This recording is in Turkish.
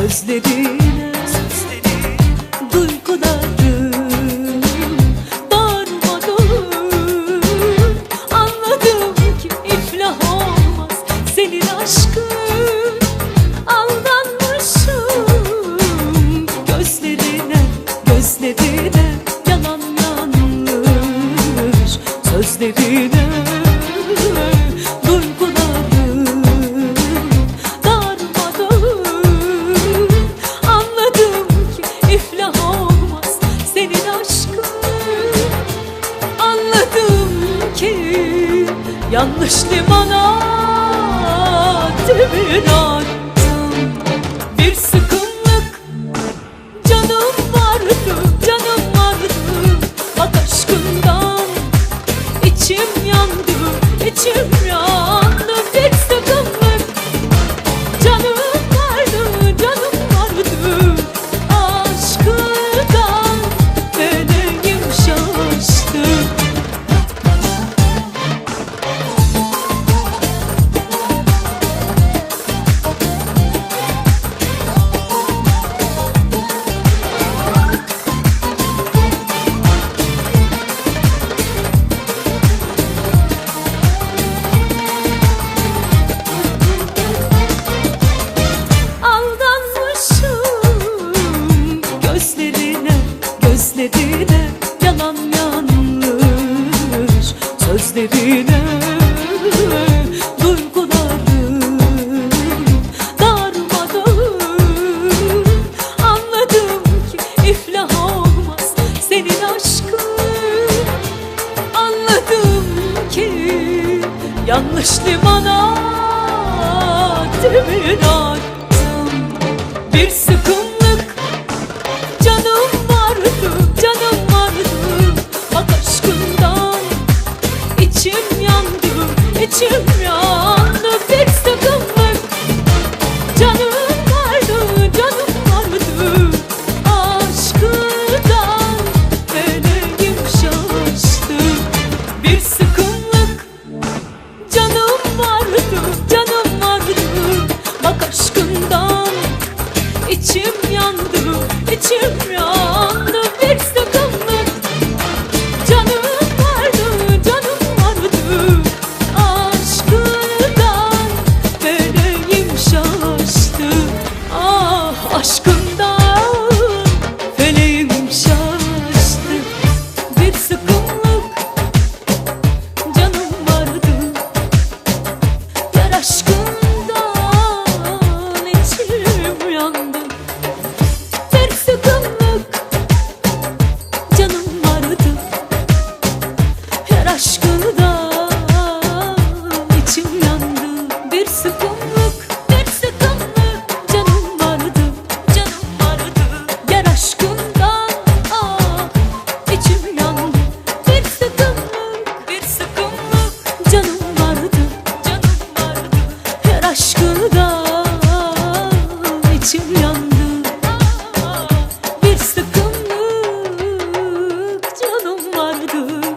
sözlerine yanlış limana devir derine Duygularım darmadağın. Anladım ki iflah olmaz senin aşkın. Anladım ki yanlış limana demin attım. Bir sıkıntı içim yandı, içim yandı. good.